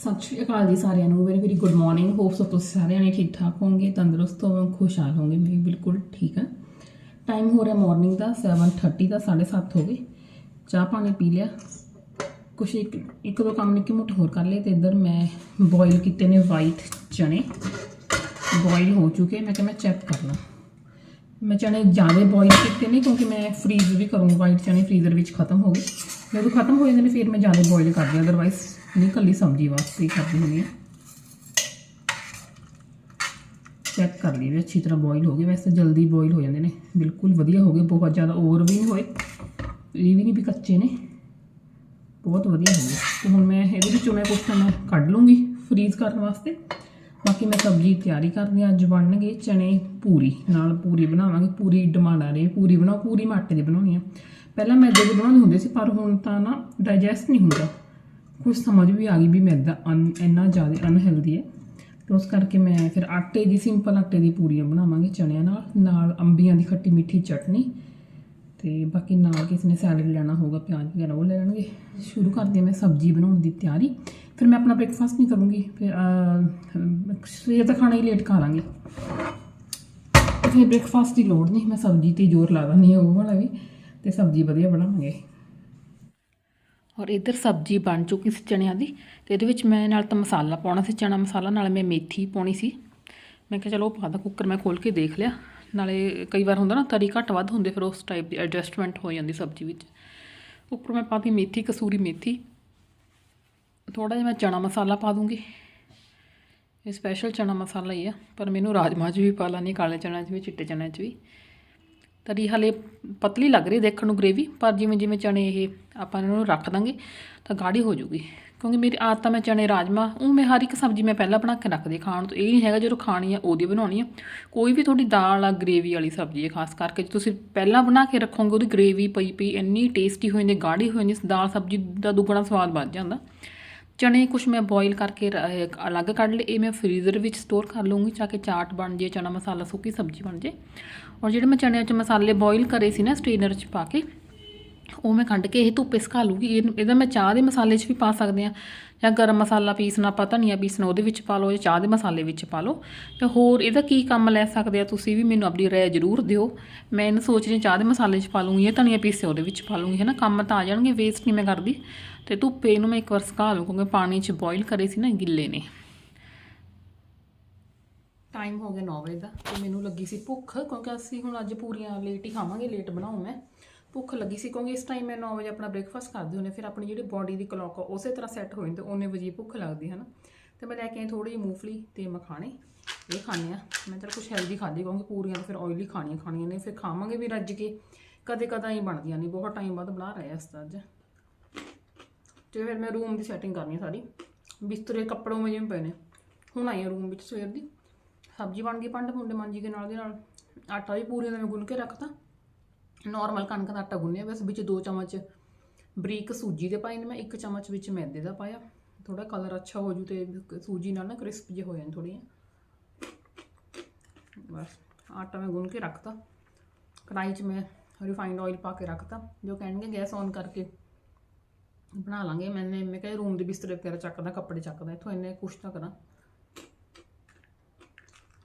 ਸਤਿ ਸ਼੍ਰੀ ਅਕਾਲ ਜੀ ਸਾਰਿਆਂ ਨੂੰ। Very very good morning hopes so ਤੁਸੀਂ ਸਾਰਿਆਂ ਨੇ ਠੀਕ ਠਾਕ ਹੋਵੋਗੇ ਤੰਦਰੁਸਤ ਹੋਵੋਗੇ ਖੁਸ਼ਹਾਲ ਹੋਵੋਗੇ। ਮੈਂ ਬਿਲਕੁਲ ਠੀਕ ਹਾਂ। ਟਾਈਮ ਹੋ ਰਿਹਾ ਮਾਰਨਿੰਗ ਦਾ 7:30 ਦਾ 7:30 ਹੋ ਗਏ। ਚਾਹ ਪਾਣੀ ਪੀ ਲਿਆ। ਕੁਛ ਇੱਕ ਇੱਕ ਦੋ ਕੰਮ ਨਿੱਕੇ ਮੋਟੇ ਹੋਰ ਕਰ ਲਏ ਤੇ ਇੱਧਰ ਮੈਂ ਬੋਇਲ ਕੀਤੇ ਨੇ ਵਾਈਟ ਚਣੇ ਬੋਇਲ ਹੋ ਚੁੱਕੇ, ਮੈਂ ਕਿਹਾ ਮੈਂ ਚੈੱਕ ਕਰ ਲਾਂ। ਮੈਂ ਚਣੇ ਜ਼ਿਆਦਾ ਬੋਇਲ ਕੀਤੇ ਨੇ ਕਿਉਂਕਿ ਮੈਂ ਫਰੀਜ਼ ਵੀ ਕਰੂੰ। ਵਾਈਟ ਚਣੇ ਫਰੀਜ਼ਰ ਵਿੱਚ ਖਤਮ ਹੋ ਗਏ। ਜਦੋਂ ਖਤਮ ਹੋ ਜਾਂਦੇ ਨੇ, ਫਿਰ ਮੈਂ ਜ਼ਿਆਦਾ ਬੋਇਲ ਕਰਦੀ ਹਾਂ ਅਦਰਵਾਈਜ਼ ਨਹੀਂ, ਕੱਲੀ ਸਬਜ਼ੀ ਵਾਸਤੇ ਹੀ ਕਰਦੀ ਹੁੰਦੀ ਹਾਂ ਚੈੱਕ ਕਰ ਲਈ ਵੀ ਅੱਛੀ ਤਰ੍ਹਾਂ ਬੋਇਲ ਹੋ ਗਏ। ਵੈਸੇ ਜਲਦੀ ਬੋਇਲ ਹੋ ਜਾਂਦੇ ਨੇ। ਬਿਲਕੁਲ ਵਧੀਆ ਹੋ ਗਏ। ਬਹੁਤ ਜ਼ਿਆਦਾ ਓਵਰ ਵੀ ਨਹੀਂ ਹੋਏ। ਇਹ ਵੀ ਨਹੀਂ ਵੀ ਕੱਚੇ ਨੇ। ਬਹੁਤ ਵਧੀਆ ਹੋ ਗਏ। ਤੇ ਹੁਣ ਮੈਂ ਇਹਦੇ ਵਿੱਚੋਂ ਮੈਂ ਕੁਛ ਤਾਂ ਮੈਂ ਕੱਢ ਲੂੰਗੀ ਫਰੀਜ਼ ਕਰਨ ਵਾਸਤੇ। ਬਾਕੀ ਮੈਂ ਸਬਜ਼ੀ ਤਿਆਰੀ ਕਰਦੀ ਹਾਂ। ਅੱਜ ਬਣਨਗੇ ਚਨੇ ਪੂਰੀ। ਨਾਲ ਪੂਰੀ ਬਣਾਵਾਂਗੇ। ਪੂਰੀ ਡਿਮਾਂਡ ਆ ਰਹੀ ਪੂਰੀ ਬਣਾਓ। ਪੂਰੀ ਮੈਂ ਦੀ ਬਣਾਉਣੀ ਆ। ਪਹਿਲਾਂ ਮੈਦੇ ਦੀ ਬਣਾਉਂਦੇ ਹੁੰਦੇ ਸੀ, ਪਰ ਹੁਣ ਤਾਂ ਨਾ ਡਾਈਜੈਸਟ ਨਹੀਂ ਹੁੰਦਾ। ਕੁਝ ਸਮਝ ਵੀ ਆ ਗਈ ਵੀ ਮੈਦਾ ਅਨ, ਇੰਨਾ ਜ਼ਿਆਦਾ ਅਨਹੈਲਦੀ ਹੈ। ਤੇ ਉਸ ਕਰਕੇ ਮੈਂ ਫਿਰ ਆਟੇ ਦੀ ਸਿੰਪਲ ਆਟੇ ਦੀ ਪੂਰੀਆਂ ਬਣਾਵਾਂਗੇ ਚਣਿਆਂ ਨਾਲ ਨਾਲ ਅੰਬੀਆਂ ਦੀ ਖੱਟੀ ਮਿੱਠੀ ਚਟਨੀ ਤੇ ਬਾਕੀ ਨਾਲ ਕਿਸੇ ਨੇ ਸੈਲਡ ਲੈਣਾ ਹੋਊਗਾ, ਪਿਆਜ਼ ਵਗੈਰਾ ਉਹ ਲੈ ਲੈਣਗੇ। ਸ਼ੁਰੂ ਕਰਦੀ ਹਾਂ ਮੈਂ ਸਬਜ਼ੀ ਬਣਾਉਣ ਦੀ ਤਿਆਰੀ। ਫਿਰ ਮੈਂ ਆਪਣਾ ਬ੍ਰੇਕਫਾਸਟ ਨਹੀਂ ਕਰੂੰਗੀ, ਫਿਰ ਸਵੇਰ ਦਾ ਖਾਣਾ ਹੀ ਲੇਟ ਖਾ ਲਾਂਗੀ। ਤੇ ਫਿਰ ਬ੍ਰੇਕਫਾਸਟ ਦੀ ਲੋੜ ਨਹੀਂ, ਮੈਂ ਸਬਜ਼ੀ ਤੇ ਜ਼ੋਰ ਲਾ ਦਿੰਦੀ ਹਾਂ ਉਹ ਵਾਲਾ ਵੀ, ਤੇ ਸਬਜ਼ੀ ਵਧੀਆ ਬਣਾਵਾਂਗੇ। ਔਰ ਇੱਧਰ ਸਬਜ਼ੀ ਬਣ ਚੁੱਕੀ ਸੀ ਚਣਿਆਂ ਦੀ ਤੇ ਇਹਦੇ ਵਿੱਚ ਮੈਂ ਨਾਲ ਤਾਂ ਮਸਾਲਾ ਪਾਉਣਾ ਸੀ, ਚਣਾ ਮਸਾਲਾ, ਨਾਲ ਮੈਂ ਮੇਥੀ ਪਾਉਣੀ ਸੀ। ਮੈਂ ਕਿਹਾ ਚਲੋ ਉਹ ਪਾ ਦਾ, ਕੁੱਕਰ ਮੈਂ ਖੋਲ ਕੇ ਦੇਖ ਲਿਆ। ਨਾਲੇ ਕਈ ਵਾਰ ਹੁੰਦਾ ਨਾ, ਤਰੀ ਘੱਟ ਵੱਧ ਹੁੰਦੇ, ਫਿਰ ਉਸ ਟਾਈਪ ਦੀ ਐਡਜਸਟਮੈਂਟ ਹੋ ਜਾਂਦੀ ਸਬਜ਼ੀ ਵਿੱਚ। ਉੱਪਰ ਮੈਂ ਪਾਤੀ ਮੇਥੀ, ਕਸੂਰੀ ਮੇਥੀ। ਥੋੜਾ ਜਿਹਾ ਮੈਂ ਚਣਾ ਮਸਾਲਾ ਪਾ ਦੂੰਗੀ। ਇਹ ਸਪੈਸ਼ਲ ਚਣਾ ਮਸਾਲਾ ਹੀ ਆ, ਪਰ ਮੈਨੂੰ ਰਾਜਮਾ 'ਚ ਵੀ ਪਾ ਲਾਂਗੀ, ਕਾਲੇ ਚਣਿਆਂ 'ਚ ਵੀ, ਚਿੱਟੇ ਚਣਿਆਂ 'ਚ ਵੀ। ਤਰੀ ਹਲੇ ਪਤਲੀ ਲੱਗ ਰਹੀ ਦੇਖਣ ਨੂੰ ਗ੍ਰੇਵੀ ਪਰ ਜਿਵੇਂ ਜਿਵੇਂ ਚਣੇ ਇਹ ਆਪਾਂ ਇਹਨਾਂ ਨੂੰ ਰੱਖ ਦਾਂਗੇ, ਤਾਂ ਗਾੜੀ ਹੋ ਜੂਗੀ। ਕਿਉਂਕਿ ਮੇਰੀ ਆਦਤ ਆ ਮੈਂ ਚਣੇ ਰਾਜਮਾ, ਉਹ ਮੈਂ ਹਰ ਇੱਕ ਸਬਜ਼ੀ ਮੈਂ ਪਹਿਲਾਂ ਬਣਾ ਕੇ ਰੱਖਦੀ ਖਾਣ ਤੋਂ। ਇਹ ਨਹੀਂ ਹੈਗਾ ਜਦੋਂ ਖਾਣੀ ਆ, ਉਹਦੀ ਬਣਾਉਣੀ ਆ। ਕੋਈ ਵੀ ਤੁਹਾਡੀ ਦਾਲ ਆ ਗ੍ਰੇਵੀ ਵਾਲੀ ਸਬਜ਼ੀ ਹੈ ਖਾਸ ਕਰਕੇ ਜੇ ਤੁਸੀਂ ਪਹਿਲਾਂ ਬਣਾ ਕੇ ਰੱਖੋਗੇ, ਉਹਦੀ ਗ੍ਰੇਵੀ ਪਈ ਪਈ, ਇੰਨੀ ਟੇਸਟੀ ਹੋ ਜਾਂਦੀ, ਗਾੜੀ ਹੋ ਜਾਂਦੀ, ਦਾਲ ਸਬਜ਼ੀ ਦਾ ਦੁੱਗਣਾ ਸਵਾਦ ਵੱਧ ਜਾਂਦਾ। ਚਣੇ ਕੁਛ ਮੈਂ ਬੋਇਲ ਕਰਕੇ ਅਲੱਗ ਕੱਢ ਲਏ। ਇਹ ਮੈਂ ਫਰੀਜ਼ਰ ਵਿੱਚ ਸਟੋਰ ਕਰ ਲੂੰਗੀ ਤਾਂ ਕਿ ਚਾਟ ਬਣ ਜੇ ਚਨਾ ਮਸਾਲਾ, ਸੁੱਕੀ ਸਬਜ਼ੀ ਬਣ ਜੇ। ਔਰ ਜਿਹੜੇ ਮੈਂ ਚਣਿਆਂ 'ਚ ਮਸਾਲੇ ਬੋਇਲ ਕਰੇ ਸੀ ਨਾ ਸਟ੍ਰੇਨਰ 'ਚ ਪਾ ਕੇ, ਉਹ ਮੈਂ ਕੱਢ ਕੇ ਇਹ ਧੁੱਪੇ ਸੁਕਾ ਲੂਗੀ ਇਹਦਾ ਮੈਂ ਚਾਹ ਦੇ ਮਸਾਲੇ 'ਚ ਵੀ ਪਾ ਸਕਦੇ ਆ ਜਾਂ ਗਰਮ ਮਸਾਲਾ ਪੀਸਣਾ ਆਪਾਂ ਧਨੀਆ ਪੀਸਣਾ ਉਹਦੇ ਵਿੱਚ ਪਾ ਲਓ ਜਾਂ ਚਾਹ ਦੇ ਮਸਾਲੇ ਵਿੱਚ ਪਾ ਲਓ। ਤੇ ਹੋਰ ਇਹਦਾ ਕੀ ਕੰਮ ਲੈ ਸਕਦੇ ਆ ਤੁਸੀਂ ਵੀ ਮੈਨੂੰ ਆਪਣੀ ਰਾਏ ਜ਼ਰੂਰ ਦਿਓ। ਮੈਂ ਇਹਨੂੰ ਸੋਚ ਰਹੀ ਚਾਹ ਦੇ ਮਸਾਲੇ 'ਚ ਪਾ ਲੂੰਗੀ ਜਾਂ ਧਨੀਆ ਪੀਸੇ ਉਹਦੇ ਵਿੱਚ ਪਾ ਲੂੰਗੀ ਹੈ ਨਾ ਕੰਮ ਤਾਂ ਆ ਜਾਣਗੇ ਵੇਸਟ ਨਹੀਂ ਮੈਂ ਕਰਦੀ। ਤੇ ਧੁੱਪੇ ਇਹਨੂੰ ਮੈਂ ਇੱਕ ਵਾਰ ਸੁਕਾ ਲੂੰ ਕਿਉਂਕਿ ਪਾਣੀ 'ਚ ਬੋਇਲ ਕਰੇ ਸੀ ਨਾ ਗਿੱਲੇ ਨੇ। ਟਾਈਮ ਹੋ ਗਿਆ 9 ਵਜੇ ਦਾ ਤੇ ਮੈਨੂੰ ਲੱਗੀ ਸੀ ਭੁੱਖ ਕਿਉਂਕਿ ਅਸੀਂ ਹੁਣ ਅੱਜ ਪੂਰੀਆਂ ਲੇਟ ਹੀ ਖਾਵਾਂਗੇ ਲੇਟ ਬਣਾਉ ਮੈਂ। ਭੁੱਖ ਲੱਗੀ ਸੀ ਕਿਉਂਕਿ ਇਸ ਟਾਈਮ ਮੈਂ 9 ਵਜੇ ਆਪਣਾ ਬ੍ਰੇਕਫਾਸਟ ਕਰਦੀ ਹੁੰਦੀ ਫਿਰ ਆਪਣੀ ਜਿਹੜੀ ਬਾਡੀ ਦੀ ਕਲੌਕ ਆ, ਉਸੇ ਤਰ੍ਹਾਂ ਸੈੱਟ ਹੋ ਜਾਂਦੀ, ਉਹਨੇ ਵਜੇ ਭੁੱਖ ਲੱਗਦੀ ਹੈ ਨਾ ਤੇ ਮੈਂ ਲੈ ਕੇ ਆਈ ਥੋੜੀ ਜਿਹੀ ਮੂੰਗਫਲੀ ਤੇ ਮਖਾਣੇ, ਇਹ ਖਾਣੇ ਆ। ਮੈਂ ਚਲ ਕੁਝ ਹੈਲਦੀ ਖਾਦੀ ਕਿਉਂਕਿ ਪੂਰੀਆਂ ਤਾਂ ਫਿਰ ਆਇਲੀ ਖਾਣੀਆਂ ਖਾਣੀਆਂ ਨੇ, ਫਿਰ ਖਾਵਾਂਗੇ ਵੀ ਰੱਜ ਕੇ। ਕਦੇ ਕਦਾਂ ਹੀ ਬਣਦੀਆਂ ਨਹੀਂ ਬਹੁਤ ਟਾਈਮ ਬਾਅਦ ਬਣਾ ਰਹੇ ਆ ਇਸ ਤਰ੍ਹਾਂ ਅੱਜ। ਤੇ ਫਿਰ ਮੈਂ ਰੂਮ ਦੀ ਸੈਟਿੰਗ ਕਰਨੀ ਸਾਰੀ। ਬਿਸਤਰੇ ਕੱਪੜੋਂ ਮੇ ਜਿਵੇਂ ਪਏ ਨੇ। ਹੁਣ ਆਈ ਰੂਮ ਵਿੱਚ ਸਵੇਰ ਦੀ। ਸਬਜ਼ੀ ਬਣ ਗਈ ਪੰਡ ਪੁੰਡੇ ਮਾਂਜੀ ਦੇ ਨਾਲ ਦੇ ਨਾਲ। ਆਟਾ ਵੀ ਪੂਰੀਆਂ ਦਾ ਮੈਂ ਗੁੰਨ ਕੇ ਰੱਖਤਾ। ਨਾਰਮਲ ਕਣਕ ਦਾ ਆਟਾ ਗੁੰਨਿਆ, ਬਸ ਵਿੱਚ ਦੋ ਚਮਚ ਬਰੀਕ ਸੂਜੀ ਦੇ ਪਾਏ ਨੇ ਮੈਂ, ਇੱਕ ਚਮਚ ਵਿੱਚ ਮੈਦੇ ਦਾ ਪਾਇਆ। ਥੋੜਾ ਕਲਰ ਅੱਛਾ ਹੋ ਜੂ ਤੇ ਸੂਜੀ ਨਾਲ ਨਾ ਕ੍ਰਿਸਪ ਜੇ ਹੋ ਜਾਣ ਥੋੜੀਆਂ ਬਸ, ਆਟਾ ਮੈਂ ਗੁੰਨ ਕੇ ਰੱਖਤਾ। ਕੜਾਈ 'ਚ ਮੈਂ ਰਿਫਾਈਨਡ ਆਇਲ ਪਾ ਕੇ ਰੱਖਤਾ। ਜੋ ਕਹਿਣਗੇ ਗੈਸ ਔਨ ਕਰਕੇ ਬਣਾ ਲਾਂਗੇ। ਮੈਨੇ, ਮੈਂ ਕਿਹਾ ਰੂਮ ਦੇ ਬਿਸਤਰੇ ਵਗੈਰਾ ਚੱਕਦਾ, ਕੱਪੜੇ ਚੱਕਦਾ, ਇੱਥੋਂ ਇੰਨੇ ਕੁਛ ਤਾਂ ਕਰਾਂ।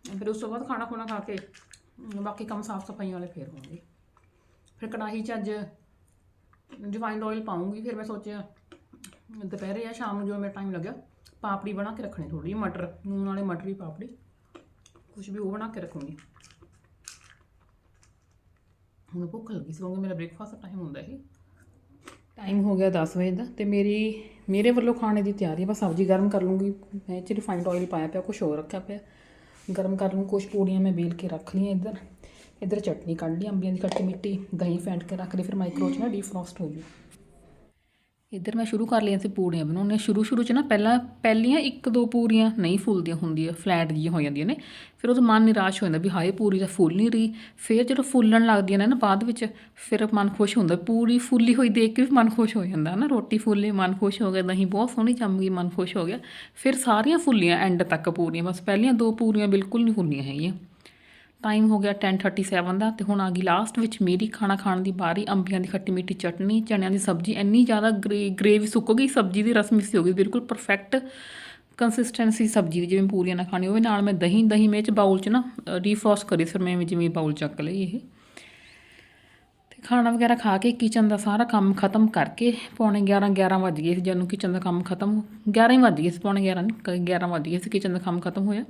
ਫਿਰ ਉਸ ਤੋਂ ਬਾਅਦ ਖਾਣਾ ਖੁਣਾ ਖਾ ਕੇ ਬਾਕੀ ਕੰਮ ਸਾਫ਼ ਸਫਾਈਆਂ ਵਾਲੇ ਫੇਰ ਹੋਣਗੇ। ਫਿਰ ਕੜਾਹੀ 'ਚ ਅੱਜ ਰਿਫਾਈਨਡ ਆਇਲ ਪਾਉਂਗੀ, ਫਿਰ ਮੈਂ ਸੋਚਿਆ, ਦੁਪਹਿਰੇ ਜਾਂ ਸ਼ਾਮ ਨੂੰ ਜੋ ਮੇਰਾ ਟਾਈਮ ਲੱਗਿਆ, ਪਾਪੜੀ ਬਣਾ ਕੇ ਰੱਖਣੀ ਥੋੜੀ ਮਟਰ ਨੂਨ ਵਾਲੇ ਮਟਰ ਦੀ ਪਾਪੜੀ ਕੁਝ ਵੀ ਉਹ ਬਣਾ ਕੇ ਰੱਖੂੰਗੀ। ਹੁਣ ਭੁੱਖ ਲੱਗੀ ਸੀ, ਕਿਉਂਕਿ ਮੇਰਾ ਬ੍ਰੇਕਫਾਸਟ ਦਾ ਟਾਈਮ ਹੁੰਦਾ ਇਹ ਟਾਈਮ ਹੋ ਗਿਆ 10 ਵਜੇ ਦਾ, ਤੇ ਮੇਰੀ, ਮੇਰੇ ਵੱਲੋਂ ਖਾਣੇ ਦੀ ਤਿਆਰੀ ਹੈ ਬਸ ਸਬਜ਼ੀ ਗਰਮ ਕਰ ਲੂੰਗੀ। ਮੈਂ ਇਹ 'ਚ ਰਿਫਾਈਨਡ ਆਇਲ ਪਾਇਆ ਪਿਆ ਕੁਝ ਹੋਰ ਰੱਖਿਆ ਪਿਆ। ਗਰਮ ਕਰ ਲੂੰ ਕੁਝ ਪੂੜੀਆਂ ਮੈਂ ਬੇਲ ਕੇ ਰੱਖ ਲਈਆਂ ਇੱਧਰ। ਇੱਧਰ ਚਟਨੀ ਕੱਢ ਲਈ, ਅੰਬੀਆਂ ਦੀ ਖੱਟੀ ਮਿੱਟੀ, ਦਹੀਂ ਫੈਂਟ ਕੇ ਰੱਖ ਲਈ, ਫਿਰ ਮਾਈਕਰੋ 'ਚ ਨਾ ਡੀਫਰੋਸਟ ਹੋ ਜੂ। ਇੱਧਰ ਮੈਂ ਸ਼ੁਰੂ ਕਰ ਲਈਆਂ ਸੀ ਪੂੜੀਆਂ ਬਣਾਉਣੀਆਂ। ਸ਼ੁਰੂ ਸ਼ੁਰੂ 'ਚ ਨਾ ਪਹਿਲਾਂ, ਪਹਿਲੀਆਂ ਇੱਕ ਦੋ ਪੂਰੀਆਂ ਨਹੀਂ ਫੁੱਲਦੀਆਂ ਹੁੰਦੀਆਂ ਫਲੈਟ ਜਿਹੀਆਂ ਹੋ ਜਾਂਦੀਆਂ ਨੇ। ਫਿਰ ਉਹਦਾ ਮਨ ਨਿਰਾਸ਼ ਹੋ ਜਾਂਦਾ ਵੀ ਹਾਏ, ਪੂਰੀ ਤਾਂ ਫੁੱਲ ਨਹੀਂ ਰਹੀ। ਫਿਰ ਜਦੋਂ ਫੁੱਲਣ ਲੱਗਦੀਆਂ ਨੇ ਨਾ ਬਾਅਦ ਵਿੱਚ, ਫਿਰ ਮਨ ਖੁਸ਼ ਹੁੰਦਾ। ਪੂਰੀ ਫੁੱਲੀ ਹੋਈ ਦੇਖ ਕੇ ਵੀ ਮਨ ਖੁਸ਼ ਹੋ ਜਾਂਦਾ ਨਾ। ਰੋਟੀ ਫੁੱਲੀ, ਮਨ ਖੁਸ਼ ਹੋ ਗਿਆ, ਦਹੀਂ ਬਹੁਤ ਸੋਹਣੀ ਜੰਮ ਗਈ, ਮਨ ਖੁਸ਼ ਹੋ ਗਿਆ। ਫਿਰ ਸਾਰੀਆਂ ਫੁੱਲੀਆਂ ਐਂਡ ਤੱਕ ਪੂਰੀਆਂ। ਬਸ ਪਹਿਲੀਆਂ ਦੋ ਪੂਰੀਆਂ ਬਿਲਕੁਲ ਨਹੀਂ ਫੁੱਲੀਆਂ ਹੈਗੀਆਂ। ਟਾਈਮ ਹੋ ਗਿਆ 10:37 ਦਾ ਤੇ ਹੁਣ ਆ ਗਈ ਲਾਸਟ ਵਿੱਚ ਮੇਰੀ ਖਾਣਾ ਖਾਣ ਦੀ ਬਾਰੀ, ਅੰਬੀਆਂ ਦੀ ਖੱਟੀ ਮਿੱਠੀ ਚਟਨੀ, ਚਣਿਆਂ ਦੀ ਸਬਜ਼ੀ, ਇੰਨੀ ਜ਼ਿਆਦਾ ਗ੍ਰੇਵੀ ਸੁੱਕ ਗਈ, ਸਬਜ਼ੀ ਦੀ ਰਸ ਮਿੱਸੀ ਹੋ ਗਈ, ਬਿਲਕੁਲ ਪਰਫੈਕਟ ਕੰਸਿਸਟੈਂਸੀ ਸਬਜ਼ੀ ਦੀ, ਜਿਵੇਂ ਪੂਰੀਆਂ ਨਾ ਖਾਣੀ ਹੋਵੇ, ਨਾਲ ਮੈਂ ਦਹੀਂ ਦਹੀਂ ਵਿੱਚ ਬਾਉਲ 'ਚ ਨਾ ਰੀਫਰੋਸਟ ਕਰੀ, ਫਿਰ ਮੈਂ ਜਿਵੇਂ ਬਾਉਲ ਚੱਕ ਲਈ ਇਹ। ਤੇ ਖਾਣਾ ਵਗੈਰਾ ਖਾ ਕੇ ਕਿਚਨ ਦਾ ਸਾਰਾ ਕੰਮ ਖਤਮ ਕਰਕੇ ਪੌਣੇ 11 11 ਵੱਜ ਗਏ ਸੀ ਜਦੋਂ ਕਿਚਨ ਦਾ ਕੰਮ ਖਤਮ 11 ਹੀ ਵੱਜ ਗਏ ਸੀ, ਪੌਣੇ 11 ਨਹੀਂ 11 ਵੱਜ ਗਏ ਸੀ ਕਿਚਨ ਦਾ ਕੰਮ ਖਤਮ ਹੋਇਆ।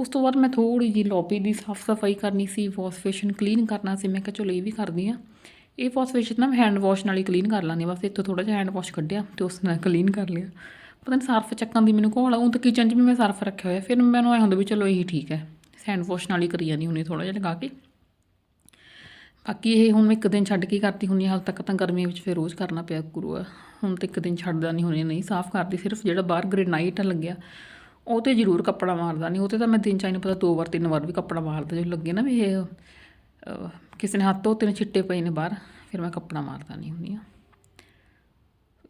ਉਸ ਤੋਂ ਬਾਅਦ ਮੈਂ ਥੋੜੀ ਜੀ ਲੌਬੀ ਦੀ ਸਾਫ਼ ਸਫ਼ਾਈ ਕਰਨੀ ਸੀ ਵਾਸ਼ ਫੇਸ਼ਨ ਕਲੀਨ ਕਰਨਾ ਸੀ। ਮੈਂ ਕਿਹਾ ਚਲੋ ਇਹ ਵੀ ਕਰਦੀ ਆ ਇਹ ਵਾਸ਼ ਫੇਸ਼ਨ ਨਾ ਹੈਂਡ ਵਾਸ਼ ਨਾਲ ਹੀ ਕਲੀਨ ਕਰ ਲਾਂਗੀ ਬਸ ਇੱਥੋਂ ਥੋੜਾ ਜਿਹਾ ਹੈਂਡ ਵਾਸ਼ ਕੱਢਿਆ ਤੇ ਉਸ ਨਾਲ ਕਲੀਨ ਕਰ ਲਿਆ। ਪਤਾ ਨਹੀਂ ਸਰਫ ਚੱਕਣ ਦੀ ਮੈਨੂੰ ਘੋਲ ਆ, ਉਹ ਤਾਂ ਕਿਚਨ 'ਚ ਵੀ ਮੈਂ ਸਰਫ ਰੱਖਿਆ ਹੋਇਆ। ਫਿਰ ਮੈਨੂੰ ਐ ਹੁੰਦਾ ਵੀ ਚਲੋ ਇਹੀ ਠੀਕ ਹੈ। ਹੈਂਡ ਵਾਸ਼ ਨਾਲ ਹੀ ਕਰੀ ਜਾਂਦੀ ਹੁੰਦੀ ਥੋੜਾ ਜਿਹਾ ਲਗਾ ਕੇ। ਬਾਕੀ ਇਹ ਹੁਣ ਮੈਂ ਇੱਕ ਦਿਨ ਛੱਡ ਕੇ ਕਰਦੀ ਹੁੰਦੀ ਹਾਂ। ਹਾਲ ਤੱਕ ਤਾਂ ਗਰਮੀ ਵਿੱਚ ਫਿਰ ਰੋਜ਼ ਕਰਨਾ ਪਿਆ ਗੁਰੂ ਆ ਹੁਣ ਤਾਂ ਇੱਕ ਦਿਨ ਛੱਡਦਾ ਨਹੀਂ ਹੁੰਦੀ ਨਹੀਂ, ਸਾਫ਼ ਕਰਦੀ, ਸਿਰਫ ਜਿਹੜਾ ਬਾਹਰ ਗ੍ਰੇਨਾਈਟ ਲੱਗਿਆ। ਉਹ ਤੇ ਜ਼ਰੂਰ ਕੱਪੜਾ ਮਾਰਦਾ ਨਹੀਂ ਉਹ ਤੇ ਤਾਂ ਮੈਂ ਦਿਨ ਚਾਰ ਨੂੰ ਪਤਾ ਦੋ ਵਾਰ, ਤਿੰਨ ਵਾਰ ਵੀ ਕੱਪੜਾ ਮਾਰਦਾ ਜੋ ਲੱਗੇ ਨਾ ਵੀ ਇਹ ਕਿਸੇ ਨੇ ਹੱਥ ਧੋਤੇ ਨੇ ਛਿੱਟੇ ਪਏ ਨੇ ਬਾਹਰ, ਫਿਰ ਮੈਂ ਕੱਪੜਾ ਮਾਰਦਾ ਨਹੀਂ ਹੁੰਦੀ ਆ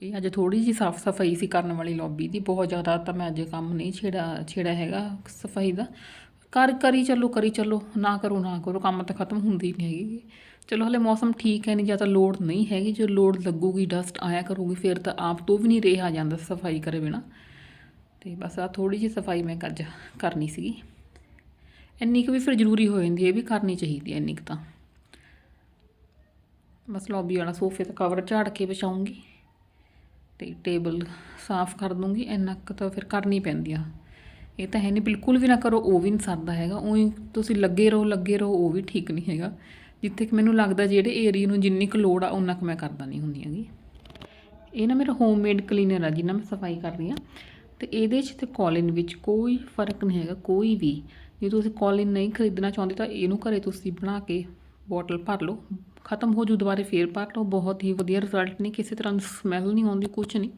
ਇਹ ਅੱਜ ਥੋੜੀ ਜੀ ਸਾਫ਼ ਸਫ਼ਾਈ ਸੀ ਕਰਨ ਵਾਲੀ ਲੌਬੀ ਦੀ, ਬਹੁਤ ਜ਼ਿਆਦਾ ਤਾਂ ਮੈਂ ਅੱਜ ਕੰਮ ਨਹੀਂ ਛੇੜਾ ਛੇੜਾ ਹੈਗਾ ਸਫ਼ਾਈ ਦਾ। ਕਰ, ਕਰੀ ਚੱਲੋ ਕਰੀ ਚੱਲੋ, ਨਾ ਕਰੋ ਨਾ ਕਰੋ, ਕੰਮ ਤਾਂ ਖਤਮ ਹੁੰਦੀ ਨਹੀਂ ਹੈਗੀ। ਚਲੋ ਹਲੇ ਮੌਸਮ ਠੀਕ ਹੈ ਨਹੀਂ ਜਾਂ ਤਾਂ ਲੋੜ ਨਹੀਂ ਹੈਗੀ, ਜੋ ਲੋੜ ਲੱਗੂਗੀ ਡਸਟ ਆਇਆ ਕਰੂਗੀ, ਫਿਰ ਤਾਂ ਆਪ ਤੋਂ ਵੀ ਨਹੀਂ ਰਿਹਾ ਜਾਂਦਾ ਸਫ਼ਾਈ ਕਰੇ ਬਿਨਾ। ਤੇ ਬਸ ਆ ਥੋੜੀ ਜਿਹੀ ਸਫ਼ਾਈ ਮੈਂ ਅੱਜ ਕਰਨੀ ਸੀਗੀ। ਇੰਨੀ ਕੁ ਵੀ ਫਿਰ ਜ਼ਰੂਰੀ ਹੋ ਜਾਂਦੀ ਹੈ, ਇਹ ਵੀ ਕਰਨੀ ਚਾਹੀਦੀ ਹੈ ਇੰਨੀ ਕੁ ਤਾਂ। ਬਸ ਲੌਬੀ ਵਾਲਾ ਸੋਫੇ ਦਾ ਕਵਰ ਝਾੜ ਕੇ ਵਿਛਾਉਂਗੀ ਤੇ ਟੇਬਲ ਸਾਫ਼ ਕਰ ਦੂੰਗੀ, ਇੰਨਾ ਕੁ ਤਾਂ ਫਿਰ ਕਰਨੀ ਪੈਂਦੀ ਆ। ਇਹ ਤਾਂ ਹੈ ਨਹੀਂ ਬਿਲਕੁਲ ਵੀ ਨਾ ਕਰੋ, ਉਹ ਵੀ ਨਹੀਂ ਸਰਦਾ ਹੈਗਾ। ਉਹੀ ਤੁਸੀਂ ਲੱਗੇ ਰਹੋ ਲੱਗੇ ਰਹੋ, ਉਹ ਵੀ ਠੀਕ ਨਹੀਂ ਹੈਗਾ। ਜਿੱਥੇ ਕਿ ਮੈਨੂੰ ਲੱਗਦਾ ਜਿਹੜੇ ਏਰੀਆ ਨੂੰ ਜਿੰਨੀ ਕੁ ਲੋੜ ਆ ਉਨਾ ਕੁ ਮੈਂ ਕਰਦਾ ਨਹੀਂ ਹੁੰਦੀ ਹੈਗੀ। ਇਹ ਨਾ ਮੇਰਾ ਹੋਮਮੇਡ ਕਲੀਨਰ ਆ, ਜਿੰਨਾ ਮੈਂ ਸਫ਼ਾਈ ਕਰ ਰਹੀ ਆ ਤੇ ਇਹਦੇ 'ਚ ਤੇ ਕੋਲਿਨ ਵਿੱਚ ਕੋਈ ਫ਼ਰਕ ਨਹੀਂ ਹੈਗਾ, ਕੋਈ ਵੀ। ਜੇ ਤੁਸੀਂ ਕੋਲਿਨ ਨਹੀਂ ਖਰੀਦਣਾ ਚਾਹੁੰਦੇ ਤਾਂ ਇਹਨੂੰ ਘਰੇ ਤੁਸੀਂ ਬਣਾ ਕੇ ਬੋਟਲ ਭਰ ਲਓ। ਖਤਮ ਹੋ ਜੂ, ਦੁਬਾਰੇ ਫੇਰ ਭਰ ਲਓ। ਬਹੁਤ ਹੀ ਵਧੀਆ ਰਿਜ਼ਲਟ ਨਹੀਂ ਕਿਸੇ ਤਰ੍ਹਾਂ ਦੀ ਸਮੈਲ ਨਹੀਂ ਆਉਂਦੀ ਕੁਝ ਨਹੀਂ।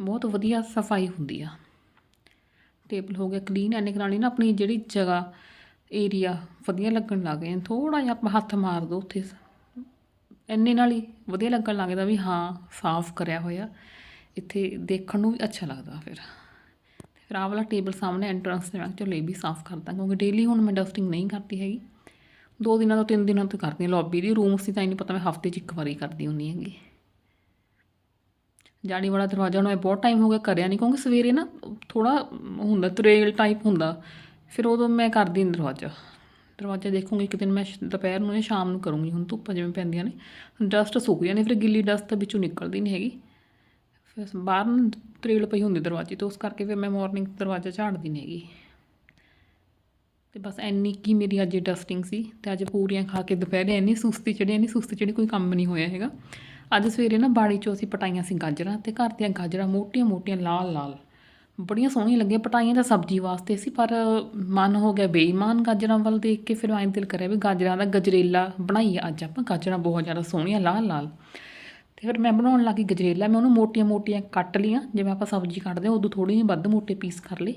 ਬਹੁਤ ਵਧੀਆ ਸਫ਼ਾਈ ਹੁੰਦੀ ਆ। ਟੇਬਲ ਹੋ ਗਿਆ ਕਲੀਨ ਐਨੇ ਕਰਾਣੀ ਨਾ ਆਪਣੀ ਜਿਹੜੀ ਜਗ੍ਹਾ ਏਰੀਆ ਵਧੀਆ ਲੱਗਣ ਲੱਗ ਗਿਆ ਥੋੜਾ ਜਿਹਾ ਆਪਾਂ ਹੱਥ ਮਾਰ ਦੋ ਉੱਥੇ। ਇੰਨੇ ਨਾਲ ਹੀ ਵਧੀਆ ਲੱਗਣ ਲੱਗਦਾ ਵੀ ਹਾਂ, ਸਾਫ਼ ਕਰਿਆ ਹੋਇਆ। ਇੱਥੇ ਦੇਖਣ ਨੂੰ ਵੀ ਅੱਛਾ ਲੱਗਦਾ ਫਿਰ। ਤੇ ਫਿਰ ਆਹ ਵਾਲਾ ਟੇਬਲ ਸਾਹਮਣੇ ਐਂਟਰੈਂਸ ਤੇ ਮੈਂ ਚਲੋ ਇਹ ਵੀ ਸਾਫ਼ ਕਰਦਾ, ਕਿਉਂਕਿ ਡੇਲੀ ਹੁਣ ਮੈਂ ਡਸਟਿੰਗ ਨਹੀਂ ਕਰਦੀ ਹੈਗੀ। ਦੋ ਦਿਨਾਂ ਤੋਂ ਤਿੰਨ ਦਿਨਾਂ ਤੋਂ ਕਰਦੀ ਹਾਂ ਲੌਬੀ ਦੀ ਰੂਮਸ ਦੀ ਤਾਂ ਇਹ ਨਹੀਂ ਪਤਾ ਮੈਂ ਹਫ਼ਤੇ 'ਚ ਇੱਕ ਵਾਰੀ ਕਰਦੀ ਹੁੰਦੀ ਹੈਗੀ। ਜਾਣੀ ਵਾਲਾ ਦਰਵਾਜ਼ਾ ਹੁਣ ਮੈਂ ਬਹੁਤ ਟਾਈਮ ਹੋ ਗਿਆ ਕਰਿਆ ਨਹੀਂ ਕਿਉਂਕਿ ਸਵੇਰੇ ਨਾ ਥੋੜਾ ਹੁੰਦਾ, ਤਰੇਲ ਟਾਈਪ ਹੁੰਦਾ, ਫਿਰ ਉਦੋਂ ਮੈਂ ਕਰਦੀ ਨਹੀਂ ਦਰਵਾਜ਼ਾ। ਦਰਵਾਜ਼ਾ ਦੇਖੂੰਗੀ, ਇੱਕ ਦਿਨ ਮੈਂ ਦੁਪਹਿਰ ਨੂੰ ਜਾਂ ਸ਼ਾਮ ਨੂੰ ਕਰੂੰਗੀ, ਹੁਣ ਧੁੱਪਾਂ ਜਿਵੇਂ ਪੈਂਦੀਆਂ ਨੇ ਡਸਟ ਸੁੱਕ ਜਾਂਦੀ, ਫਿਰ ਗਿੱਲੀ ਡਸਟ ਤਾਂ ਵਿੱਚੋਂ ਨਿਕਲਦੀ ਨਹੀਂ ਹੈਗੀ। ਫਿਰ ਬਾਹਰ ਨੂੰ ਤਰੇਲ ਪਈ ਹੁੰਦੀ ਦਰਵਾਜ਼ੇ ਤੋਂ, ਉਸ ਕਰਕੇ ਫਿਰ ਮੈਂ ਮਾਰਨਿੰਗ ਦਰਵਾਜ਼ਾ ਝਾੜਦੀ ਨਹੀਂ ਹੈਗੀ। ਤੇ ਬਸ ਇੰਨੀ ਕੀ ਮੇਰੀ ਅੱਜ ਡਸਟਿੰਗ ਸੀ ਤੇ ਅੱਜ ਪੂਰੀਆਂ ਖਾ ਕੇ ਦੁਪਹਿਰੇ ਇੰਨੀ ਸੁਸਤੀ ਚੜੀ ਇੰਨੀ ਸੁਸਤੀ ਚੜੀ ਕੋਈ ਕੰਮ ਨਹੀਂ ਹੋਇਆ ਹੈਗਾ। ਅੱਜ ਸਵੇਰੇ ਨਾ ਬਾੜੀ ਚੋਂ ਅਸੀਂ ਪਟਾਈਆਂ ਸੀ ਗਾਜਰਾਂ ਤੇ ਘਰ ਦੀਆਂ ਗਾਜਰਾਂ ਮੋਟੀਆਂ ਮੋਟੀਆਂ ਲਾਲ ਲਾਲ ਬੜੀਆਂ ਸੋਹਣੀਆਂ ਲੱਗੀਆਂ ਪਟਾਈਆਂ ਤਾਂ ਸਬਜ਼ੀ ਵਾਸਤੇ ਸੀ, ਪਰ ਮਨ ਹੋ ਗਿਆ ਬੇਈਮਾਨ ਗਾਜਰਾਂ ਵੱਲ ਦੇਖ ਕੇ, ਫਿਰ ਐਂ ਦਿਲ ਕਰਿਆ ਵੀ ਗਾਜਰਾਂ ਦਾ ਗਜਰੇਲਾ ਬਣਾਈਏ ਅੱਜ ਆਪਾਂ, ਗਾਜਰਾਂ ਬਹੁਤ ਜ਼ਿਆਦਾ ਸੋਹਣੀਆਂ ਲਾਲ ਲਾਲ ਤੇ ਫਿਰ ਮੈਂ ਬਣਾਉਣ ਲੱਗੀ ਗਜਰੇਲਾ, ਮੈਂ ਉਹਨੂੰ ਮੋਟੀਆਂ-ਮੋਟੀਆਂ ਕੱਟ ਲੀਆਂ ਜਿਵੇਂ ਆਪਾਂ ਸਬਜ਼ੀ ਕੱਟਦੇ ਹਾਂ, ਉਦੋਂ ਥੋੜੀ ਜਿਹੀ ਵੱਧ ਮੋਟੇ ਪੀਸ ਕਰ ਲਏ।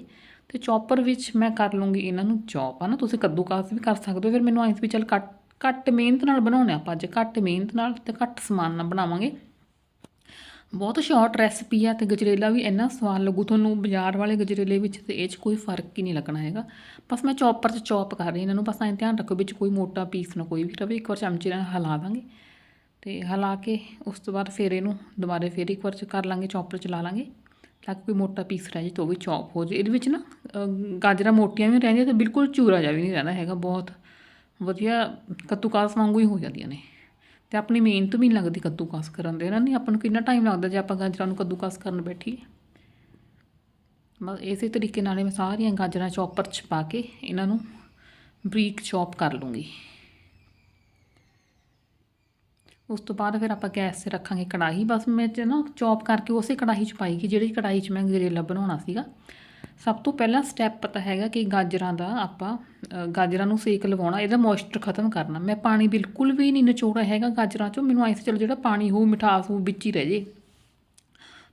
ਤੇ ਚੌਪਰ ਵਿੱਚ ਮੈਂ ਕਰ ਲੂੰਗੀ ਇਹਨਾਂ ਨੂੰ ਚੌਪ ਆ ਨਾ ਤੁਸੀਂ ਕੱਦੂਕਾਸ ਵੀ ਕਰ ਸਕਦੇ ਹੋ, ਫਿਰ ਮੈਨੂੰ ਐਂ ਸੀ ਵੀ ਚੱਲ ਕੱਟ ਘੱਟ ਮਿਹਨਤ ਨਾਲ ਬਣਾਉਣੇ ਆਪਾਂ ਅੱਜ ਘੱਟ ਮਿਹਨਤ ਨਾਲ ਤੇ ਘੱਟ ਸਮਾਨ ਨਾਲ ਬਣਾਵਾਂਗੇ। ਬਹੁਤ ਸ਼ਾਰਟ ਰੈਸਪੀ ਆ ਤੇ ਗਜਰੇਲਾ ਵੀ ਇੰਨਾ ਸਵਾਦ ਲੱਗੂ ਤੁਹਾਨੂੰ ਬਾਜ਼ਾਰ ਵਾਲੇ ਗਜਰੇਲੇ ਵਿੱਚ ਤੇ ਇਹ 'ਚ ਕੋਈ ਫ਼ਰਕ ਹੀ ਨਹੀਂ ਲੱਗਣਾ ਹੈਗਾ। ਬਸ ਮੈਂ ਚੌਪਰ 'ਚ ਚੌਪ ਕਰ ਰਹੀ ਇਹਨਾਂ ਨੂੰ, ਬਸ ਐਂ ਧਿਆਨ ਰੱਖੋ ਵਿੱਚ ਕੋਈ ਮੋਟਾ ਪੀਸ ਨਾ ਕੋਈ ਵੀ ਰਵੇ, ਇੱਕ ਵਾਰ ਚਮਚੇ ਨਾਲ ਹਿਲਾ ਦਾਂਗੇ। ਤੇ ਹਲਾ ਕੇ ਉਸ ਤੋਂ ਬਾਅਦ ਫਿਰ ਇਹਨੂੰ ਦੁਬਾਰੇ ਫਿਰ ਇੱਕ ਵਾਰ ਚ ਕਰ ਲਾਂਗੇ, ਚੌਪਰ ਚਲਾ ਲਾਂਗੇ, ਤਾਂ ਕਿ ਕੋਈ ਮੋਟਾ ਪੀਸ ਰਹਿ ਜੇ ਤਾਂ ਉਹ ਵੀ ਚੌਪ ਹੋ ਜੇ ਇਹਦੇ ਵਿੱਚ ਨਾ ਗਾਜਰਾਂ ਮੋਟੀਆਂ ਵੀ ਰਹਿੰਦੀਆਂ ਤੇ ਬਿਲਕੁਲ ਚੂਰਾ ਜਿਹਾ ਵੀ ਨਹੀਂ ਰਹਿੰਦਾ ਹੈਗਾ, ਬਹੁਤ ਵਧੀਆ ਕੱਦੂਕਾਸ ਵਾਂਗੂ ਹੀ ਹੋ ਜਾਂਦੀਆਂ ਨੇ। ਤੇ ਆਪਣੀ ਮਿਹਨਤ ਵੀ ਨਹੀਂ ਲੱਗਦੀ ਕੱਦੂਕਾਸ ਕਰਨ ਦੇ ਨਾ ਨਹੀਂ ਆਪਾਂ ਨੂੰ ਕਿੰਨਾ ਟਾਈਮ ਲੱਗਦਾ ਜੇ ਆਪਾਂ ਗਾਜਰਾਂ ਨੂੰ ਕੱਦੂਕਾਸ ਕਰਨ ਬੈਠੀਏ। ਬਸ ਇਸੇ ਤਰੀਕੇ ਨਾਲ ਹੀ ਮੈਂ ਸਾਰੀਆਂ ਗਾਜਰਾਂ ਚੌਪਰ 'ਚ ਪਾ ਕੇ ਇਹਨਾਂ ਨੂੰ ਬਰੀਕ ਚੌਪ ਕਰ ਲੂੰਗੀ। ਉਸ ਤੋਂ ਬਾਅਦ ਫਿਰ ਆਪਾਂ ਗੈਸ 'ਤੇ ਰੱਖਾਂਗੇ ਕੜਾਹੀ। ਬਸ ਮੈਂ ਚ ਨਾ ਚੌਪ ਕਰਕੇ ਉਸੇ ਕੜਾਹੀ 'ਚ ਪਾਈ ਕਿ ਜਿਹੜੀ ਕੜਾਹੀ 'ਚ ਮੈਂ ਗਰੇਲਾ ਬਣਾਉਣਾ ਸੀਗਾ। ਸਭ ਤੋਂ ਪਹਿਲਾ ਸਟੈਪ ਪਤਾ ਹੈਗਾ ਕਿ ਗਾਜਰਾਂ ਦਾ ਆਪਾਂ ਗਾਜਰਾਂ ਨੂੰ ਸੇਕ ਲਵਾਉਣਾ, ਇਹਦਾ ਮੋਇਸਚਰ ਖਤਮ ਕਰਨਾ। ਮੈਂ ਪਾਣੀ ਬਿਲਕੁਲ ਵੀ ਨਹੀਂ ਨਿਚੋੜਾ ਹੈਗਾ ਗਾਜਰਾਂ 'ਚੋਂ, ਮੈਨੂੰ ਐਂ ਸੀ ਚਲੋ ਜਿਹੜਾ ਪਾਣੀ ਹੋਊ, ਮਿਠਾਸ ਹੋਊ, ਵਿੱਚ ਹੀ ਰਹਿ ਜੇ।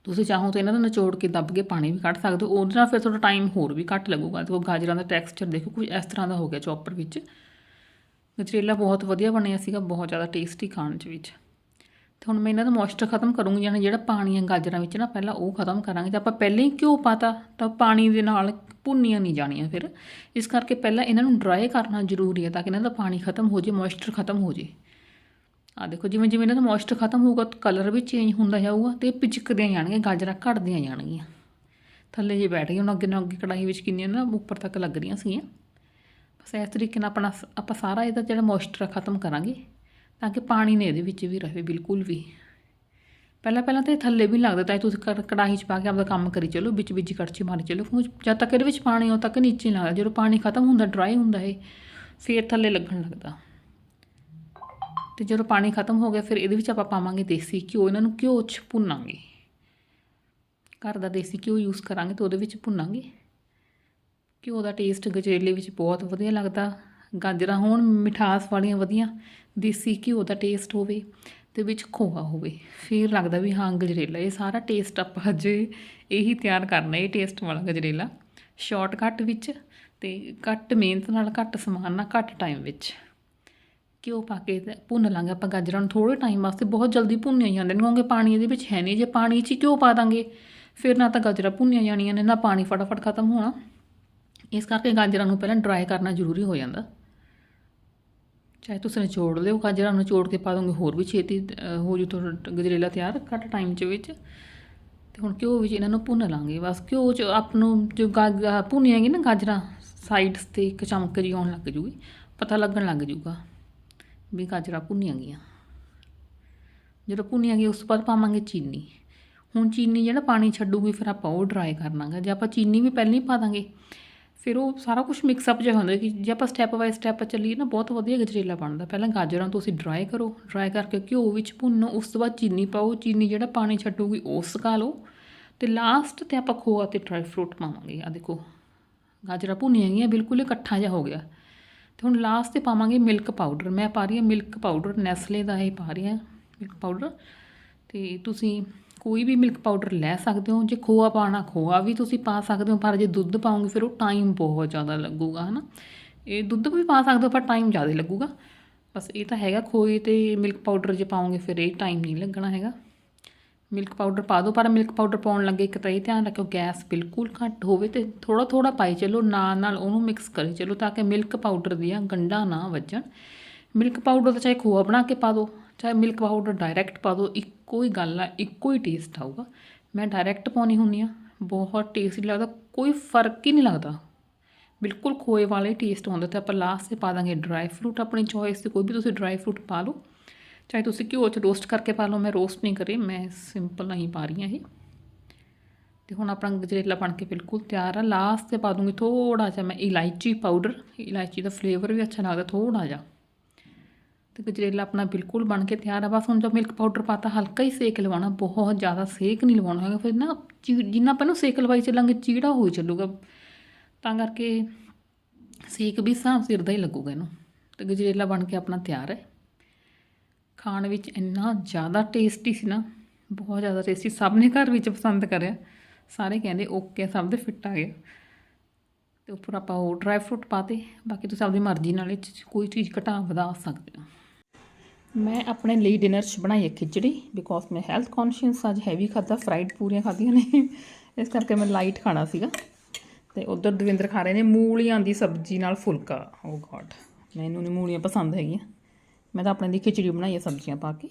ਤੁਸੀਂ ਚਾਹੋ ਤਾਂ ਇਹਨਾਂ ਦਾ ਨਿਚੋੜ ਕੇ ਦੱਬ ਕੇ ਪਾਣੀ ਵੀ ਕੱਢ ਸਕਦੇ ਹੋ, ਉਹਦੇ ਨਾਲ ਫਿਰ ਤੁਹਾਡਾ ਟਾਈਮ ਹੋਰ ਵੀ ਘੱਟ ਲੱਗੂਗਾ। ਦੇਖੋ ਗਾਜਰਾਂ ਦਾ ਟੈਕਸਚਰ ਦੇਖੋ ਕੁਝ ਇਸ ਤਰ੍ਹਾਂ ਦਾ ਹੋ ਗਿਆ ਚੌਪਰ ਵਿੱਚ। ਗਜਰੇਲਾ ਬਹੁਤ ਵਧੀਆ ਬਣਿਆ ਸੀਗਾ, ਬਹੁਤ ਜ਼ਿਆਦਾ ਟੇਸਟੀ ਖਾਣ ਚ ਵਿੱਚ। ਤੇ ਹੁਣ ਮੈਂ ਇਹਨਾਂ ਦਾ ਮੋਇਸਚਰ ਖਤਮ ਕਰੂੰਗੀ ਜਾਨੀ ਜਿਹੜਾ ਪਾਣੀ ਆ ਗਾਜਰਾਂ ਵਿੱਚ ਨਾ ਪਹਿਲਾਂ ਉਹ ਖਤਮ ਕਰਾਂਗੇ। ਤੇ ਆਪਾਂ ਪਹਿਲਾਂ ਹੀ ਘਿਓ ਪਾਤਾ, ਤਾਂ ਪਾਣੀ ਦੇ ਨਾਲ ਭੁੰਨੀਆਂ ਨਹੀਂ ਜਾਣੀਆਂ ਫਿਰ। ਇਸ ਕਰਕੇ ਪਹਿਲਾਂ ਇਹਨਾਂ ਨੂੰ ਡਰਾਈ ਕਰਨਾ ਜ਼ਰੂਰੀ ਹੈ, ਤਾਂ ਕਿ ਇਹਨਾਂ ਦਾ ਪਾਣੀ ਖਤਮ ਹੋ ਜੇ ਮੋਇਸਚਰ ਖਤਮ ਹੋ ਜੇ। ਆ ਦੇਖੋ, ਜਿਵੇਂ ਜਿਵੇਂ ਇਹਨਾਂ ਦਾ ਮੋਇਸਚਰ ਖਤਮ ਹੋਊਗਾ ਕਲਰ ਵੀ ਚੇਂਜ ਹੁੰਦਾ ਜਾਊਗਾ ਤੇ ਪਿਚਕਦੀਆਂ ਜਾਣਗੀਆਂ, ਗਾਜਰਾਂ ਘਟਦੀਆਂ ਜਾਣਗੀਆਂ। ਥੱਲੇ ਜੇ ਬੈਠ ਗਈ ਹੁਣ ਅੱਗੇ ਨਾਲ ਅੱਗੇ ਕੜਾਹੀ ਵਿੱਚ ਕਿੰਨੀਆਂ ਨਾ ਉੱਪਰ ਤੱਕ ਲੱਗ ਰਹੀਆਂ ਸੀਗੀਆਂ। ਸੋ ਇਸ ਤਰੀਕੇ ਨਾਲ ਆਪਣਾ ਸ- ਆਪਾਂ ਸਾਰਾ ਇਹਦਾ ਜਿਹੜਾ ਮੋਇਸਚਰ ਖਤਮ ਕਰਾਂਗੇ, ਤਾਂ ਕਿ ਪਾਣੀ ਨੇ ਇਹਦੇ ਵਿੱਚ ਵੀ ਰਹੇ ਬਿਲਕੁਲ ਵੀ। ਪਹਿਲਾਂ ਪਹਿਲਾਂ ਤਾਂ ਥੱਲੇ ਵੀ ਨੀ ਲੱਗਦਾ, ਤਾਂ ਇਹ ਤੁਸੀਂ ਕੜਾਹੀ 'ਚ ਪਾ ਕੇ ਆਪਦਾ ਕੰਮ ਕਰੀ ਚਲੋ, ਵਿੱਚ ਵਿੱਚ ਕੜਛੀ ਮਾਰੀ ਚਲੋ। ਕਿਉਂਕਿ ਜਦ ਤੱਕ ਇਹਦੇ ਵਿੱਚ ਪਾਣੀ ਉਦੋਂ ਤੱਕ ਨੀਚੇ ਨਹੀਂ ਲੱਗਦਾ। ਜਦੋਂ ਪਾਣੀ ਖਤਮ ਹੁੰਦਾ ਡਰਾਈ ਹੁੰਦਾ ਇਹ, ਫੇਰ ਥੱਲੇ ਲੱਗਣ ਲੱਗਦਾ। ਤੇ ਜਦੋਂ ਪਾਣੀ ਖਤਮ ਹੋ ਗਿਆ, ਫਿਰ ਇਹਦੇ ਵਿੱਚ ਆਪਾਂ ਪਾਵਾਂਗੇ ਦੇਸੀ ਘਿਓ। ਇਹਨਾਂ ਨੂੰ ਘਿਓ 'ਚ ਭੁੰਨਾਂਗੇ। ਘਰ ਦਾ ਦੇਸੀ ਘਿਓ ਯੂਜ਼ ਕਰਾਂਗੇ ਤਾਂ ਉਹਦੇ ਵਿੱਚ ਭੁੰਨਾਂਗੇ। ਘਿਓ ਦਾ ਟੇਸਟ ਗਜਰੇਲੇ ਵਿੱਚ ਬਹੁਤ ਵਧੀਆ ਲੱਗਦਾ। ਗਾਜਰਾਂ ਹੋਣ, ਮਿਠਾਸ ਵਾਲੀਆਂ ਵਧੀਆ, ਦੇਸੀ ਘਿਓ ਦਾ ਟੇਸਟ ਹੋਵੇ ਤੇ ਵਿੱਚ ਖੋਆ ਹੋਵੇ। ਫਿਰ ਲੱਗਦਾ ਵੀ ਹਾਂ, ਗਜਰੇਲਾ, ਇਹ ਸਾਰਾ ਟੇਸਟ ਆਪਾਂ ਅੱਜ ਇਹੀ ਤਿਆਰ ਕਰਨਾ, ਇਹ ਟੇਸਟ ਵਾਲਾ ਗਜਰੇਲਾ। ਸ਼ਾਰਟਕਟ ਵਿੱਚ ਤੇ ਘੱਟ ਮਿਹਨਤ ਨਾਲ, ਘੱਟ ਸਮਾਨ ਨਾਲ, ਘੱਟ ਟਾਈਮ ਵਿੱਚ। ਘਿਓ ਪਾ ਕੇ ਭੁੰਨ ਲਾਂਗੇ ਆਪਾਂ ਗਾਜਰਾਂ ਨੂੰ ਥੋੜੇ ਟਾਈਮ ਵਾਸਤੇ, ਬਹੁਤ ਜਲਦੀ ਭੁੰਨੀਆਂ ਜਾਂਦੇ ਨੇ, ਕਿਉਂਕਿ ਪਾਣੀ ਇਹਦੇ ਵਿੱਚ ਹੈ ਨਹੀਂ। ਜੇ ਪਾਣੀ 'ਚ ਹੀ ਘਿਓ ਪਾ ਦਾਂਗੇ, ਫਿਰ ਨਾ ਤਾਂ ਗਾਜਰਾਂ ਭੁੰਨੀਆਂ ਜਾਣੀਆਂ ਨੇ, ਨਾ ਪਾਣੀ ਫਟਾਫਟ ਖਤਮ ਹੋਣਾ। ਇਸ ਕਰਕੇ ਗਾਜਰਾਂ ਨੂੰ ਪਹਿਲਾਂ ਡਰਾਈ ਕਰਨਾ ਜ਼ਰੂਰੀ ਹੋ ਜਾਂਦਾ। ਚਾਹੇ ਤੁਸੀਂ ਨਿਚੋੜ ਲਿਓ, ਗਾਜਰਾਂ ਨੂੰ ਨਿਚੋੜ ਕੇ ਪਾ ਦੋਗੇ ਹੋਰ ਵੀ ਛੇਤੀ ਹੋ ਜੂ ਤੁਹਾਡਾ ਗਜਰੇਲਾ ਤਿਆਰ ਘੱਟ ਟਾਈਮ 'ਚ ਵਿੱਚ। ਤੇ ਹੁਣ ਘਿਓ ਵਿੱਚ ਇਹਨਾਂ ਨੂੰ ਭੁੰਨ ਲਾਂਗੇ। ਬਸ ਘਿਓ 'ਚ ਆਪ ਨੂੰ ਜੋ ਗਾ ਭੁੰਨੀਆਂਗੀ ਨਾ ਗਾਜਰਾਂ ਸਾਈਡਸ ਤੇ ਇੱਕ ਚਮਕ ਜਿਹੀ ਆਉਣ ਲੱਗ ਜੂਗੀ, ਪਤਾ ਲੱਗਣ ਲੱਗ ਜੂਗਾ ਵੀ ਗਾਜਰਾਂ ਭੁੰਨੀਆਂ ਗਈਆਂ। ਜਦੋਂ ਭੁੰਨੀਆਂ ਗਈਆਂ, ਉਸ ਤੋਂ ਬਾਅਦ ਪਾਵਾਂਗੇ ਚੀਨੀ। ਹੁਣ ਚੀਨੀ ਜਿਹੜਾ ਪਾਣੀ ਛੱਡੂਗੀ, ਫਿਰ ਆਪਾਂ ਉਹ ਡਰਾਈ ਕਰ ਕਰਨਾਗਾ। ਜੇ ਆਪਾਂ ਚੀਨੀ ਵੀ ਪਹਿਲਾਂ ਹੀ ਪਾ ਦਾਂਗੇ ਫਿਰ ਉਹ ਸਾਰਾ ਕੁਝ ਮਿਕਸ ਅਪ ਜਿਹਾ ਹੁੰਦਾ ਕਿ ਜੇ ਆਪਾਂ ਸਟੈਪ ਬਾਈ ਸਟੈਪ ਚੱਲੀਏ ਨਾ, ਬਹੁਤ ਵਧੀਆ ਗਜਰੇਲਾ ਬਣਦਾ। ਪਹਿਲਾਂ ਗਾਜਰਾਂ ਤੁਸੀਂ ਡਰਾਈ ਕਰੋ ਡਰਾਈ ਕਰਕੇ ਘਿਓ ਵਿੱਚ ਭੁੰਨੋ, ਉਸ ਤੋਂ ਬਾਅਦ ਚੀਨੀ ਪਾਓ, ਚੀਨੀ ਜਿਹੜਾ ਪਾਣੀ ਛੱਡੂਗੀ ਉਹ ਸੁਕਾ ਲਓ ਤੇ ਲਾਸਟ ਤੇ ਆਪਾਂ ਖੋਆ ਤੇ ਡਰਾਈ ਫਰੂਟ ਪਾਵਾਂਗੇ। ਆ ਦੇਖੋ, ਗਾਜਰਾਂ ਭੁੰਨੀਆਂ ਗਈਆਂ, ਬਿਲਕੁਲ ਇਕੱਠਾ ਜਿਹਾ ਹੋ ਗਿਆ। ਤੇ ਹੁਣ ਲਾਸਟ ਤੇ ਪਾਵਾਂਗੇ ਮਿਲਕ ਪਾਊਡਰ ਮੈਂ ਪਾ ਰਹੀ ਹਾਂ ਮਿਲਕ ਪਾਊਡਰ ਨੈਸਲੇ ਦਾ ਇਹ ਪਾ ਰਹੀ ਹਾਂ ਮਿਲਕ ਪਾਊਡਰ ਤੇ ਤੁਸੀਂ ਕੋਈ ਵੀ ਮਿਲਕ ਪਾਊਡਰ ਲੈ ਸਕਦੇ ਹੋ, ਜੇ ਖੋਆ ਪਾਣਾ ਖੋਆ ਵੀ ਤੁਸੀਂ ਪਾ ਸਕਦੇ ਹੋ, ਪਰ ਜੇ ਦੁੱਧ ਪਾਉਂਗੇ ਫਿਰ ਉਹ ਟਾਈਮ ਬਹੁਤ ਜ਼ਿਆਦਾ ਲੱਗੂਗਾ, ਹਨਾ। ਇਹ ਦੁੱਧ ਵੀ ਪਾ ਸਕਦੇ ਹੋ, ਪਰ ਟਾਈਮ ਜ਼ਿਆਦਾ ਲੱਗੂਗਾ। ਬਸ ਇਹ ਤਾਂ ਹੈਗਾ, ਖੋਏ ਤੇ ਮਿਲਕ ਪਾਊਡਰ ਜੇ ਪਾਉਂਗੇ ਫਿਰ ਇਹ ਟਾਈਮ ਨਹੀਂ ਲੱਗਣਾ ਹੈਗਾ। ਮਿਲਕ ਪਾਊਡਰ ਪਾ ਦਿਓ, ਪਰ ਮਿਲਕ ਪਾਊਡਰ ਪਾਉਣ ਲੱਗੇ ਇੱਕ ਤਾਂ ਇਹ ਧਿਆਨ ਰੱਖਿਓ, ਗੈਸ ਬਿਲਕੁਲ ਘੱਟ ਹੋਵੇ ਤੇ ਥੋੜਾ ਥੋੜਾ ਪਾਈ ਚਲੋ ਨਾਲ ਨਾਲ ਉਹਨੂੰ ਮਿਕਸ ਕਰੀ ਚਲੋ ਤਾਂ ਕਿ ਮਿਲਕ ਪਾਊਡਰ ਦੀਆਂ ਗੰਢਾਂ ਨਾ ਵੱਜਣ। ਮਿਲਕ ਪਾਊਡਰ ਤਾਂ ਚਾਹੇ ਖੋਆ ਬਣਾ ਕੇ ਪਾ ਦਿਓ, ਚਾਹੇ ਮਿਲਕ ਪਾਊਡਰ ਡਾਇਰੈਕਟ ਪਾ ਦਿਓ, ਇੱਕ ਕੋਈ ਗੱਲ ਆ, ਇੱਕੋ ਹੀ ਟੇਸਟ ਆਊਗਾ। ਮੈਂ ਡਾਇਰੈਕਟ ਪਾਉਣੀ ਹੁੰਦੀ ਆ ਬਹੁਤ ਟੇਸਟੀ ਲੱਗਦਾ, ਕੋਈ ਫ਼ਰਕ ਹੀ ਨਹੀਂ ਲੱਗਦਾ। ਬਿਲਕੁਲ ਖੋਏ ਵਾਲੇ ਟੇਸਟ ਆਉਂਦਾ, ਤੇ ਆਪਾਂ ਲਾਸਟ ਤੇ ਪਾ ਦਾਂਗੇ ਡਰਾਈ ਫਰੂਟ ਆਪਣੀ ਚੋਇਸ ਤੇ ਕੋਈ ਵੀ ਤੁਸੀਂ ਡਰਾਈ ਫਰੂਟ ਪਾ ਲਓ, ਚਾਹੇ ਤੁਸੀਂ ਘਿਓ 'ਚ ਰੋਸਟ ਕਰਕੇ ਪਾ ਲਓ, ਮੈਂ ਰੋਸਟ ਨਹੀਂ ਕਰੇ, ਮੈਂ ਸਿੰਪਲ ਨਹੀਂ ਪਾ ਰਹੀ ਹਾਂ ਇਹ। ਤੇ ਹੁਣ ਆਪਣਾ ਗਜਰੇਲਾ ਬਣ ਕੇ ਬਿਲਕੁਲ ਤਿਆਰ ਆ ਲਾਸਟ ਤੇ ਪਾ ਦੂੰਗੀ ਥੋੜਾ ਜਿਹਾ ਮੈਂ ਇਲਾਇਚੀ ਪਾਊਡਰ ਇਲਾਇਚੀ ਦਾ ਫਲੇਵਰ ਵੀ ਅੱਛਾ ਲੱਗਦਾ ਥੋੜਾ ਜਿਹਾ। ਤੇ ਗਜਰੇਲਾ ਆਪਣਾ ਬਿਲਕੁਲ ਬਣ ਕੇ ਤਿਆਰ ਆ। ਬਸ ਹੁਣ ਜੋ ਮਿਲਕ ਪਾਊਡਰ ਪਾਤਾ, ਹਲਕਾ ਹੀ ਸੇਕ ਲਵਾਉਣਾ, ਬਹੁਤ ਜ਼ਿਆਦਾ ਸੇਕ ਨਹੀਂ ਲਵਾਉਣਾ ਹੈਗਾ। ਫਿਰ ਨਾ ਚੀ- ਜਿੰਨਾ ਆਪਾਂ ਨੂੰ ਸੇਕ ਲਵਾਈ ਚੱਲਾਂਗੇ, ਚੀੜਾ ਹੋਈ ਚੱਲੂਗਾ। ਤਾਂ ਕਰਕੇ ਸੇਕ ਵੀ ਹਿਸਾਬ ਸਿਰ ਦਾ ਹੀ ਲੱਗੂਗਾ ਇਹਨੂੰ। ਤੇ ਗਜਰੇਲਾ ਬਣ ਕੇ ਆਪਣਾ ਤਿਆਰ ਹੈ। ਖਾਣ ਵਿੱਚ ਇੰਨਾ ਜ਼ਿਆਦਾ ਟੇਸਟੀ ਸੀ ਨਾ, ਬਹੁਤ ਜ਼ਿਆਦਾ ਟੇਸਟੀ ਸਭ ਨੇ ਘਰ ਵਿੱਚ ਪਸੰਦ ਕਰਿਆ। ਸਾਰੇ ਕਹਿੰਦੇ ਓਕੇ ਸਭ ਦੇ ਫਿੱਟ ਆ ਗਿਆ ਤੇ ਉੱਪਰ ਆਪਾਂ ਉਹ ਡਰਾਈ ਫਰੂਟ ਪਾਤੇ। ਬਾਕੀ ਤੁਸੀਂ ਆਪਣੀ ਮਰਜ਼ੀ ਨਾਲ ਇਹ 'ਚ ਕੋਈ ਚੀਜ਼ ਘਟਾ ਵਧਾ ਸਕਦੇ ਹੋ। ਮੈਂ ਆਪਣੇ ਲਈ ਡਿਨਰ 'ਚ ਬਣਾਈ ਹੈ ਖਿਚੜੀ ਬਿਕੋਜ਼ ਮੈਂ ਹੈਲਥ ਕੌਨਸ਼ੀਅਸ ਅੱਜ ਹੈਵੀ ਖਾਦਾ ਫਰਾਈਡ ਪੂਰੀਆਂ ਖਾਧੀਆਂ ਨੇ। ਇਸ ਕਰਕੇ ਮੈਂ ਲਾਈਟ ਖਾਣਾ ਸੀਗਾ। ਤੇ ਉਧਰ ਦਵਿੰਦਰ ਖਾ ਰਹੇ ਨੇ ਮੂਲੀਆਂ ਦੀ ਸਬਜ਼ੀ ਨਾਲ ਫੁਲਕਾ। oh ਓ ਗॉड ਮੈਨੂੰ ਨਹੀਂ ਮੂਲੀਆਂ ਪਸੰਦ ਹੈਗੀਆਂ। ਮੈਂ ਤਾਂ ਆਪਣੇ ਲਈ ਖਿਚੜੀ ਬਣਾਈ ਹੈ ਸਬਜ਼ੀਆਂ ਪਾ ਕੇ।